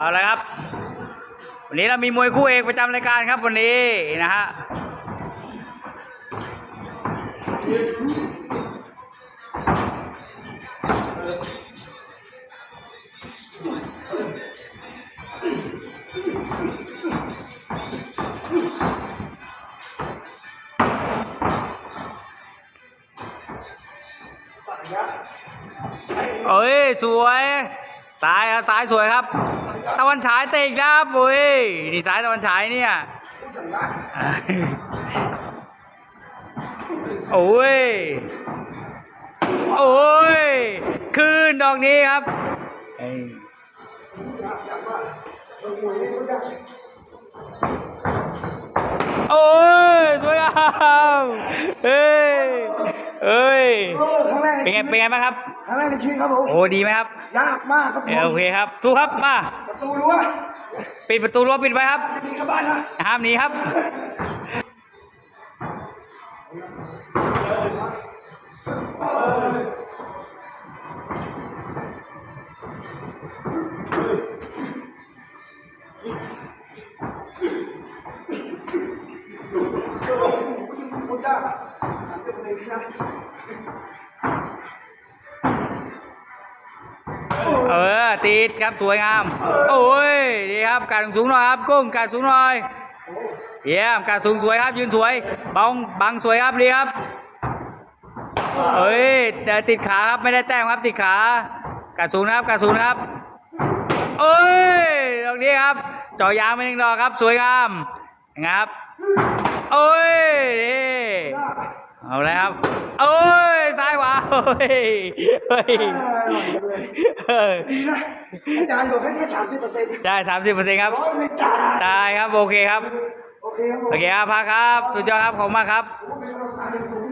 เอาละครับ วันนี้เรามีมวยคู่เอกประจำรายการครับวันนี้นะฮะเอ้ย สวย สายครับสายสวยครับ ตะวันฉายเตะอีกแล้วครับโอ้ยนี่สายตะวันฉายเนี่ยโอ้ย โอ้ย คืนดอกนี้ครับเอ้ยโอ้ย สวยงามเอ้ยเอ้ยโอ้ครั้งแรกเป็นไง เป็นไงบ้างครับ ครั้งแรกในชีวิตครับผมโอ้ดีไหมครับ ยากมากครับผเออมโอเคครับทุกครับมาประตูรั้วปิดประตูรั้วปิดไว้ครับจะมีกลับบ้านนะห้ามหนีครับคุณจ้าสามสิบเปอร์เซ็น เออติดครับสวยงาม โอ้ยดีครับการสูงหน่อยครับกุ้งการสูงหน่อยเยี่ยมการสูงสวยครับยืนสวยบังบังสวยครับดีครับเอ้ยแต่ติดขาครับไม่ได้แต้มครับติดขาการสูงนะครับการสูงนะครับเอ้ยตรงนี้ครับจ่อยางไปหนึ่งดอกครับสวยงามนะครับเอ้ยดีเอาเลยครับเอ้ย เฮ้ยเฮ้ยเฮ้ยดีนะอาจารย์บอกให้แค่สามสิบเปอร์เซ็นต์ใช่สามสิบเปอร์เซ็นต์ครับร้อยเลยจ้าได้ครับโอเคครับ โอเคครับผมโอเคครับพักครับ สุดยอดครับ ขอบคุณมากครับ ผมเป็นกำลังใจให้คุณ